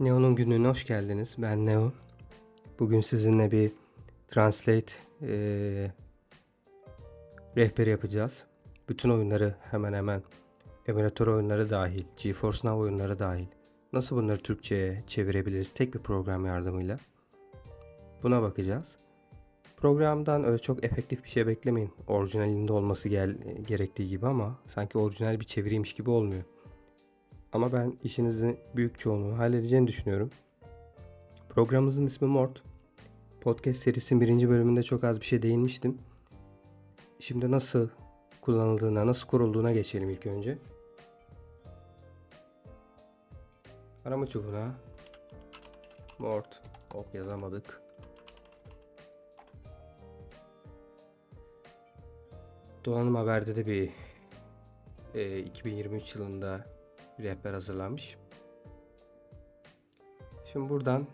Neo'nun günlüğüne hoş geldiniz. Ben Neo. Bugün sizinle bir Translate eee rehberi yapacağız. Bütün oyunları hemen hemen emülatör oyunları dahil, GeForce Now oyunları dahil. Nasıl bunları Türkçe'ye çevirebiliriz tek bir program yardımıyla? Buna bakacağız. Programdan öyle çok efektif bir şey beklemeyin. Orijinalinde olması gel gerektiği gibi ama sanki orijinal bir çeviriymiş gibi olmuyor. Ama ben işinizin büyük çoğunluğunu halledeceğini düşünüyorum. Programımızın ismi Mort. Podcast serisinin birinci bölümünde çok az bir şey değinmiştim. Şimdi nasıl kullanıldığına, nasıl kurulduğuna geçelim ilk önce. Arama çubuğuna Mort hop yazamadık. Donanım Haber'de de bir e, 2023 yılında bir rehber hazırlanmış. Şimdi buradan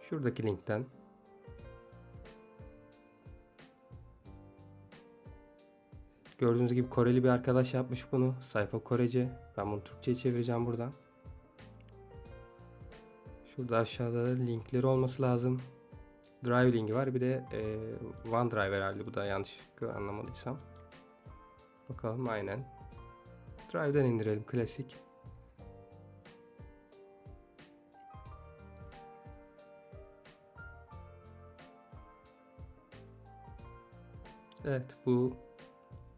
şuradaki linkten gördüğünüz gibi Koreli bir arkadaş yapmış bunu. Sayfa Korece. Ben bunu Türkçe'ye çevireceğim buradan. Şurada aşağıda linkleri olması lazım. Drive linki var. Bir de e, OneDrive herhalde. Bu da yanlış anlamadıysam. Bakalım aynen. Drive'den indirelim klasik. Evet bu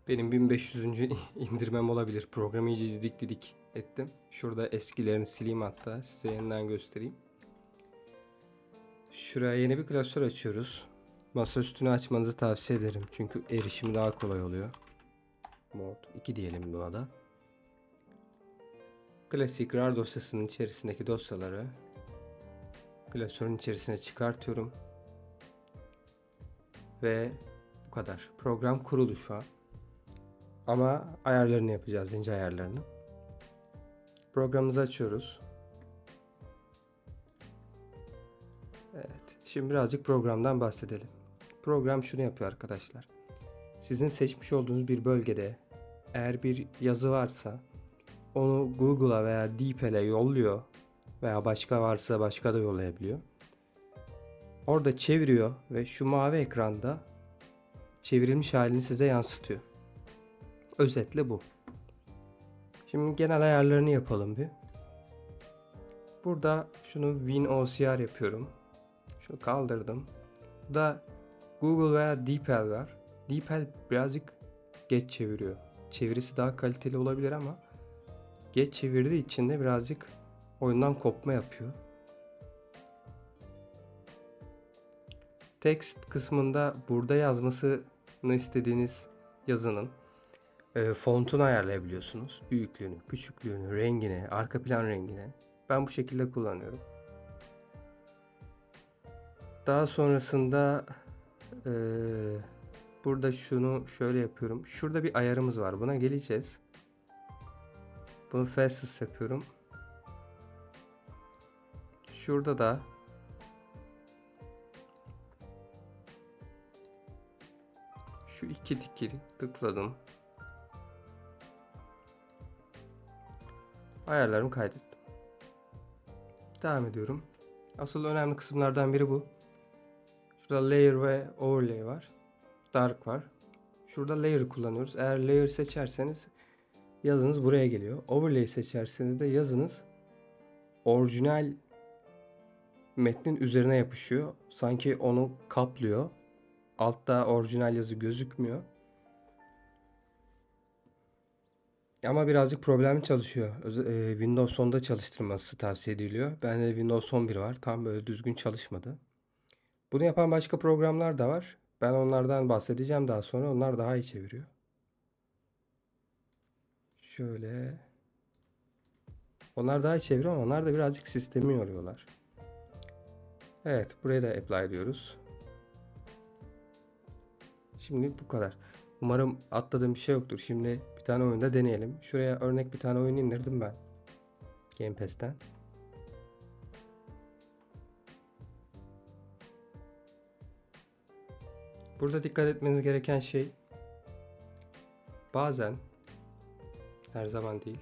benim 1500. indirmem olabilir. Programı iyice didik didik ettim. Şurada eskilerini sileyim hatta size yeniden göstereyim. Şuraya yeni bir klasör açıyoruz. Masa üstünü açmanızı tavsiye ederim. Çünkü erişimi daha kolay oluyor. Mod 2 diyelim buna da. Klasik RAR dosyasının içerisindeki dosyaları klasörün içerisine çıkartıyorum. Ve bu kadar. Program kurulu şu an. Ama ayarlarını yapacağız, ince ayarlarını. Programımızı açıyoruz. Evet. Şimdi birazcık programdan bahsedelim. Program şunu yapıyor arkadaşlar. Sizin seçmiş olduğunuz bir bölgede eğer bir yazı varsa onu Google'a veya DeepL'e yolluyor veya başka varsa başka da yollayabiliyor. Orada çeviriyor ve şu mavi ekranda çevrilmiş halini size yansıtıyor. Özetle bu. Şimdi genel ayarlarını yapalım bir. Burada şunu WinOCR yapıyorum. Şunu kaldırdım. Burada Google veya DeepL var. DeepL birazcık geç çeviriyor. Çevirisi daha kaliteli olabilir ama geç çevirdiği için de birazcık oyundan kopma yapıyor. Text kısmında burada yazmasını istediğiniz yazının e, fontunu ayarlayabiliyorsunuz. Büyüklüğünü, küçüklüğünü, rengini, arka plan rengini. Ben bu şekilde kullanıyorum. Daha sonrasında e, burada şunu şöyle yapıyorum. Şurada bir ayarımız var. Buna geleceğiz. Bunu fastest yapıyorum. Şurada da şu iki dikili tıkladım. Ayarlarımı kaydettim. Devam ediyorum. Asıl önemli kısımlardan biri bu. Şurada layer ve overlay var. Dark var. Şurada layer kullanıyoruz. Eğer layer seçerseniz yazınız buraya geliyor. Overlay seçerseniz de yazınız orijinal metnin üzerine yapışıyor. Sanki onu kaplıyor. Altta orijinal yazı gözükmüyor. Ama birazcık problemli çalışıyor. E, Windows 10'da çalıştırması tavsiye ediliyor. Bende Windows 11 var. Tam böyle düzgün çalışmadı. Bunu yapan başka programlar da var. Ben onlardan bahsedeceğim daha sonra. Onlar daha iyi çeviriyor. Şöyle. Onlar daha çeviriyor ama onlar da birazcık sistemi yoruyorlar. Evet, buraya da apply diyoruz. Şimdi bu kadar. Umarım atladığım bir şey yoktur. Şimdi bir tane oyunda deneyelim. Şuraya örnek bir tane oyun indirdim ben. Game Pass'ten. Burada dikkat etmeniz gereken şey bazen her zaman değil.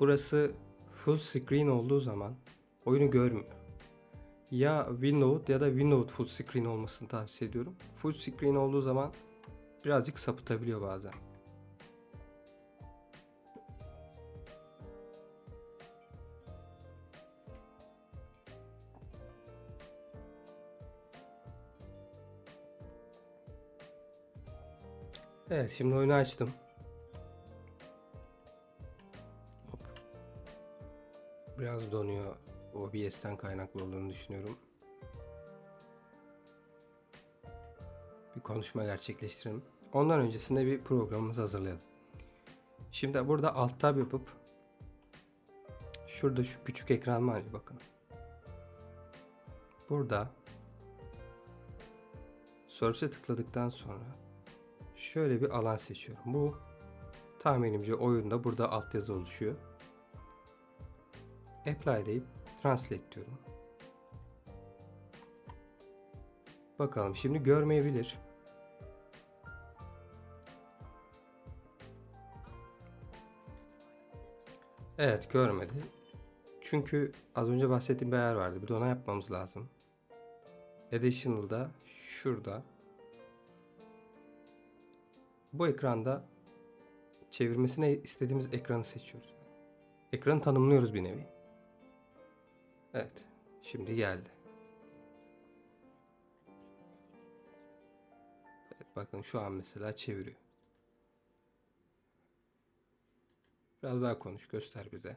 Burası full screen olduğu zaman oyunu görmüyor. Ya Windows ya da Windows full screen olmasını tavsiye ediyorum. Full screen olduğu zaman birazcık sapıtabiliyor bazen. Evet şimdi oyunu açtım. Biraz donuyor. OBS'ten kaynaklı olduğunu düşünüyorum. Bir konuşma gerçekleştirelim. Ondan öncesinde bir programımızı hazırlayalım. Şimdi burada alt tab yapıp şurada şu küçük ekran var ya bakın. Burada Source'e tıkladıktan sonra şöyle bir alan seçiyorum. Bu tahminimce oyunda burada altyazı oluşuyor. Apply deyip Translate diyorum. Bakalım şimdi görmeyebilir. Evet görmedi. Çünkü az önce bahsettiğim bir ayar vardı. Bir de ona yapmamız lazım. Additional'da şurada bu ekranda çevirmesine istediğimiz ekranı seçiyoruz. Ekranı tanımlıyoruz bir nevi. Evet. Şimdi geldi. Evet, bakın şu an mesela çeviriyor. Biraz daha konuş göster bize.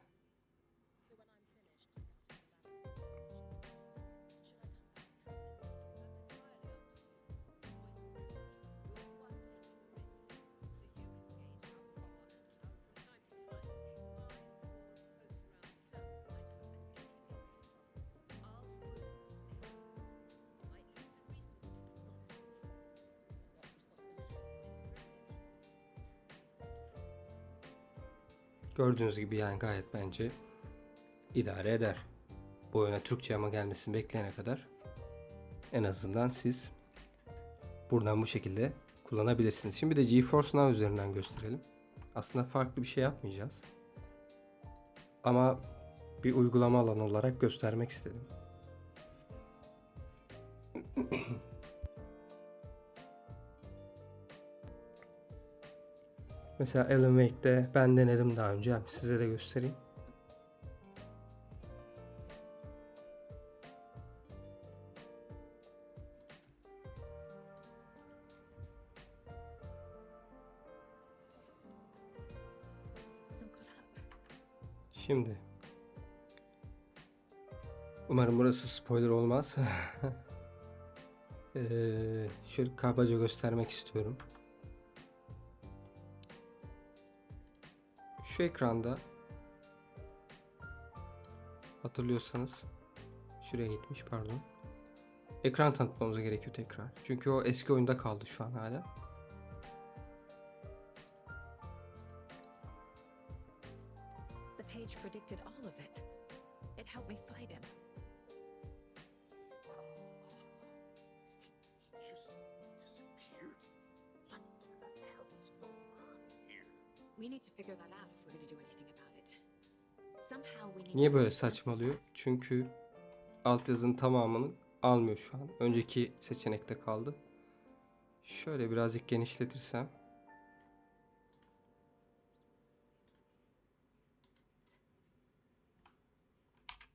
Gördüğünüz gibi yani gayet bence idare eder. Bu oyuna Türkçe ama gelmesini bekleyene kadar en azından siz buradan bu şekilde kullanabilirsiniz. Şimdi de GeForce Now üzerinden gösterelim. Aslında farklı bir şey yapmayacağız. Ama bir uygulama alanı olarak göstermek istedim. Mesela Alan Wake'de ben denedim daha önce. Size de göstereyim. Şimdi. Umarım burası spoiler olmaz. ee, şöyle kabaca göstermek istiyorum. Şu ekranda hatırlıyorsanız şuraya gitmiş pardon. Ekran tanıtmamız gerekiyor tekrar. Çünkü o eski oyunda kaldı şu an hala. The page predicted all of it. It helped me fight him. We need to figure that out Niye böyle saçmalıyor? Çünkü altyazının tamamını almıyor şu an. Önceki seçenekte kaldı. Şöyle birazcık genişletirsem.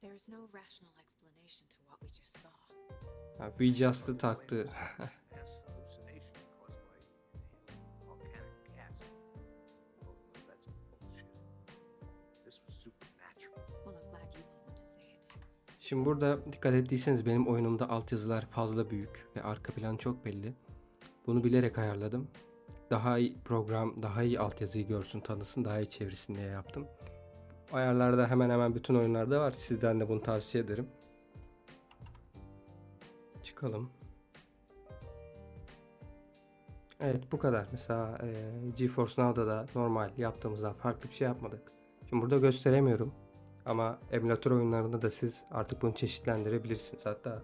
There's no rational explanation to what we just saw. Ha, Vjust'ı taktı. Şimdi burada dikkat ettiyseniz benim oyunumda altyazılar fazla büyük ve arka plan çok belli. Bunu bilerek ayarladım. Daha iyi program, daha iyi altyazıyı görsün, tanısın, daha iyi çevirsin diye yaptım. Ayarlarda hemen hemen bütün oyunlarda var. Sizden de bunu tavsiye ederim. Çıkalım. Evet bu kadar. Mesela e, GeForce Now'da da normal yaptığımızdan farklı bir şey yapmadık. Şimdi burada gösteremiyorum. Ama emülatör oyunlarında da siz artık bunu çeşitlendirebilirsiniz. Hatta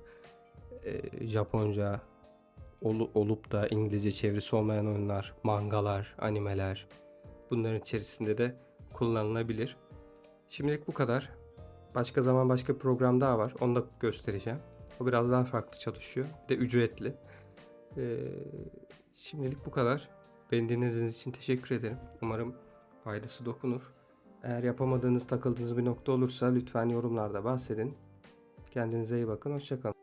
e, Japonca ol, olup da İngilizce çevirisi olmayan oyunlar, mangalar, animeler bunların içerisinde de kullanılabilir. Şimdilik bu kadar. Başka zaman başka bir program daha var. Onu da göstereceğim. O biraz daha farklı çalışıyor. Bir de ücretli. Ee, şimdilik bu kadar. Beni dinlediğiniz için teşekkür ederim. Umarım faydası dokunur. Eğer yapamadığınız, takıldığınız bir nokta olursa lütfen yorumlarda bahsedin. Kendinize iyi bakın, hoşçakalın.